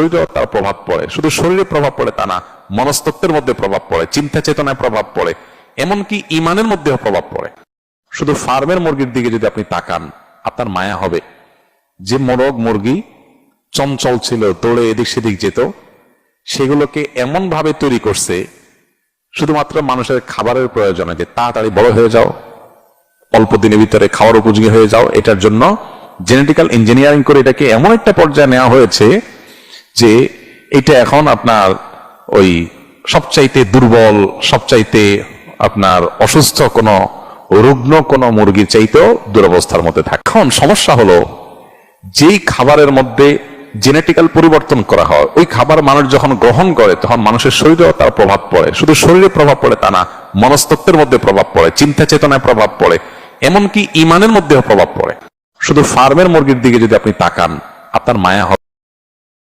শরীরেও তার প্রভাব পড়ে। শুধু শরীরে প্রভাব পড়ে তা না মনস্তত্বের মধ্যে প্রভাব পড়ে চিন্তা চেতনায় প্রভাব পড়ে, এমনকি ইমানের মধ্যেও প্রভাব পড়ে। শুধু ফার্মের মুরগির দিকে যদি আপনি তাকান, আপনার মায়া হবে। যে মোরগ মুরগি চঞ্চল ছিল, দৌড়ে এদিক সেদিক যেত, সেগুলোকে এমন ভাবে তৈরি করছে, শুধুমাত্র মানুষের খাবারের প্রয়োজনে যে তাড়াতাড়ি বড় হয়ে যাও, অল্প দিনের ভিতরে খাওয়ার উপযোগী হয়ে যাও, এটার জন্য জেনেটিক্যাল ইঞ্জিনিয়ারিং করে এটাকে এমন একটা পর্যায়ে নেওয়া হয়েছে যে এটা এখন আপনার ওই সবচাইতে দুর্বল, সবচাইতে আপনার অসুস্থ কোনো রুগ্ন কোনো মুরগির চাইতেও দুরবস্থার মধ্যে থাকে। এখন সমস্যা হলো যেই খাবারের মধ্যে জেনেটিক্যাল পরিবর্তন করা হয়, ওই খাবার মানুষ যখন গ্রহণ করে তখন মানুষের শরীরেও তার প্রভাব পড়ে। শুধু শরীরে প্রভাব পড়ে তা না, মনস্তত্বের মধ্যে প্রভাব পড়ে, চিন্তা চেতনায় প্রভাব পড়ে, এমনকি ইমানের মধ্যেও প্রভাব পড়ে। শুধু ফার্মের মুরগির দিকে যদি আপনি তাকান, আপনার মায়া হবে।